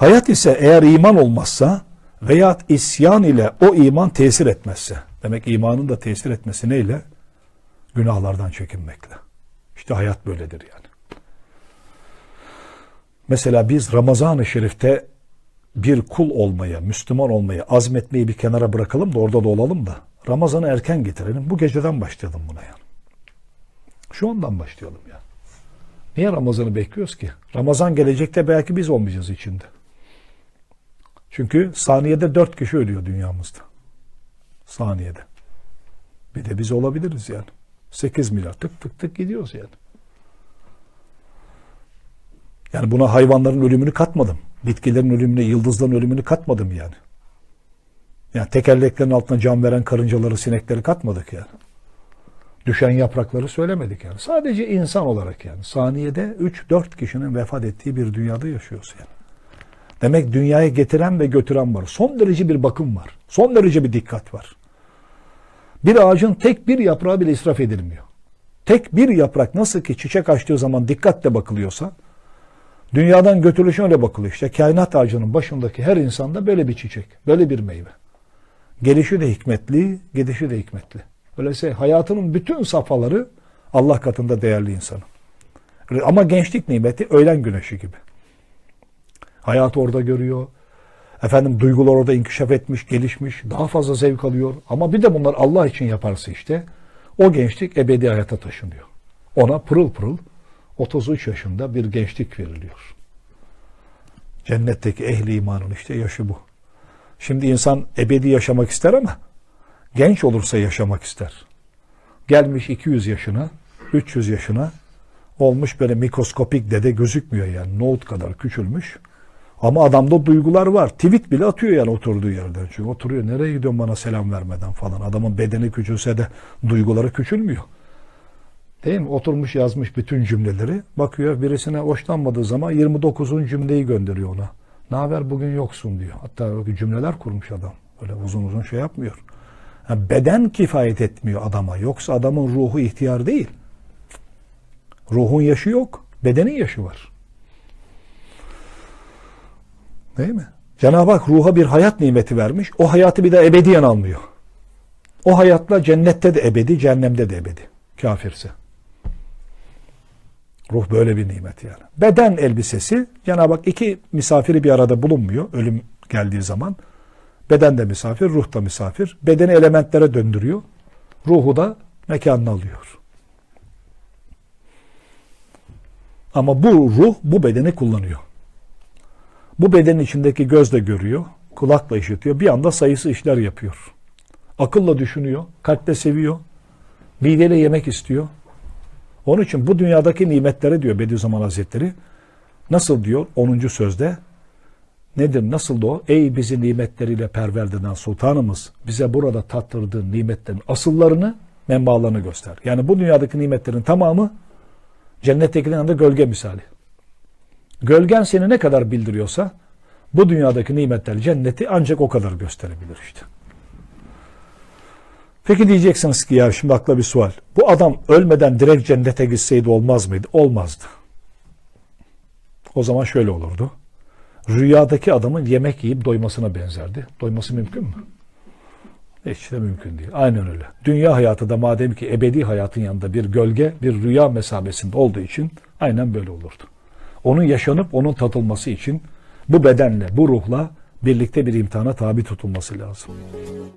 Hayat ise eğer iman olmazsa veya isyan ile o iman tesir etmezse. Demek imanın da tesir etmesi neyle? Günahlardan çekinmekle. İşte hayat böyledir yani. Mesela biz Ramazan-ı Şerif'te bir kul olmaya, Müslüman olmayı, azmetmeyi bir kenara bırakalım da orada da olalım da Ramazan'ı erken getirelim. Bu geceden başlayalım buna yani. Şu andan başlayalım ya. Niye Ramazan'ı bekliyoruz ki? Ramazan gelecekte belki biz olmayacağız içinde. Çünkü saniyede dört kişi ölüyor dünyamızda. Saniyede. Bir de biz olabiliriz yani. 8 milyar tık tık tık gidiyoruz yani. Yani buna hayvanların ölümünü katmadım. Bitkilerin ölümüne, yıldızların ölümünü katmadım yani. Yani tekerleklerin altına can veren karıncaları, sinekleri katmadık yani. Düşen yaprakları söylemedik yani. Sadece insan olarak yani. Saniyede 3-4 kişinin vefat ettiği bir dünyada yaşıyoruz yani. Demek dünyaya getiren ve götüren var. Son derece bir bakım var. Son derece bir dikkat var. Bir ağacın tek bir yaprağı bile israf edilmiyor. Tek bir yaprak nasıl ki çiçek açtığı zaman dikkatle bakılıyorsa dünyadan götürülüşü öyle bakılıyor. İşte kainat ağacının başındaki her insanda böyle bir çiçek, böyle bir meyve. Gelişi de hikmetli, gidişi de hikmetli. Öyleyse hayatının bütün safhaları Allah katında değerli insanın. Ama gençlik nimeti öğlen güneşi gibi. Hayatı orada görüyor. Efendim duygular orada inkişaf etmiş, gelişmiş, daha fazla zevk alıyor. Ama bir de bunlar Allah için yaparsa işte o gençlik ebedi hayata taşınıyor. Ona pırıl pırıl 33 yaşında bir gençlik veriliyor. Cennetteki ehli imanın işte yaşı bu. Şimdi insan ebedi yaşamak ister ama genç olursa yaşamak ister. Gelmiş 200 yaşına, 300 yaşına olmuş böyle mikroskopik dede gözükmüyor yani. Nohut kadar küçülmüş. Ama adamda duygular var. Tweet bile atıyor yani oturduğu yerden. Çünkü oturuyor nereye gidiyorsun bana selam vermeden falan. Adamın bedeni küçülse de duyguları küçülmüyor. Değil mi? Oturmuş yazmış bütün cümleleri. Bakıyor birisine hoşlanmadığı zaman 29. cümleyi gönderiyor ona. Ne haber bugün yoksun diyor. Hatta cümleler kurmuş adam. Öyle uzun uzun şey yapmıyor. Yani beden kifayet etmiyor adama. Yoksa adamın ruhu ihtiyar değil. Ruhun yaşı yok. Bedenin yaşı var. Değil mi? Cenab-ı Hak ruha bir hayat nimeti vermiş. O hayatı bir de ebediyen almıyor. O hayatla cennette de ebedi, cehennemde de ebedi. Kafirse. Ruh böyle bir nimet yani. Beden elbisesi Cenab-ı Hak iki misafiri bir arada bulunmuyor ölüm geldiği zaman. Beden de misafir, ruh da misafir. Bedeni elementlere döndürüyor. Ruhu da mekanını alıyor. Ama bu ruh bu bedeni kullanıyor. Bu bedenin içindeki göz de görüyor, kulakla işitiyor. Bir anda sayısı işler yapıyor. Akılla düşünüyor, kalple seviyor, mideyle yemek istiyor. Onun için bu dünyadaki nimetlere diyor Bediüzzaman Hazretleri, nasıl diyor 10. sözde, nedir nasıl o? Ey bizi nimetleriyle perverdeden sultanımız, bize burada tattırdığın nimetlerin asıllarını, menbaalarını göster. Yani bu dünyadaki nimetlerin tamamı cennettekilerin yanında gölge misali. Gölgen seni ne kadar bildiriyorsa bu dünyadaki nimetler cenneti ancak o kadar gösterebilir işte. Peki diyeceksiniz ki ya şimdi akla bir sual. Bu adam ölmeden direkt cennete gitseydi olmaz mıydı? Olmazdı. O zaman şöyle olurdu. Rüyadaki adamın yemek yiyip doymasına benzerdi. Doyması mümkün mü? Hiç de mümkün değil. Aynen öyle. Dünya hayatı da madem ki ebedi hayatın yanında bir gölge, bir rüya mesabesinde olduğu için aynen böyle olurdu. Onun yaşanıp onun tatılması için bu bedenle, bu ruhla birlikte bir imtihana tabi tutulması lazım.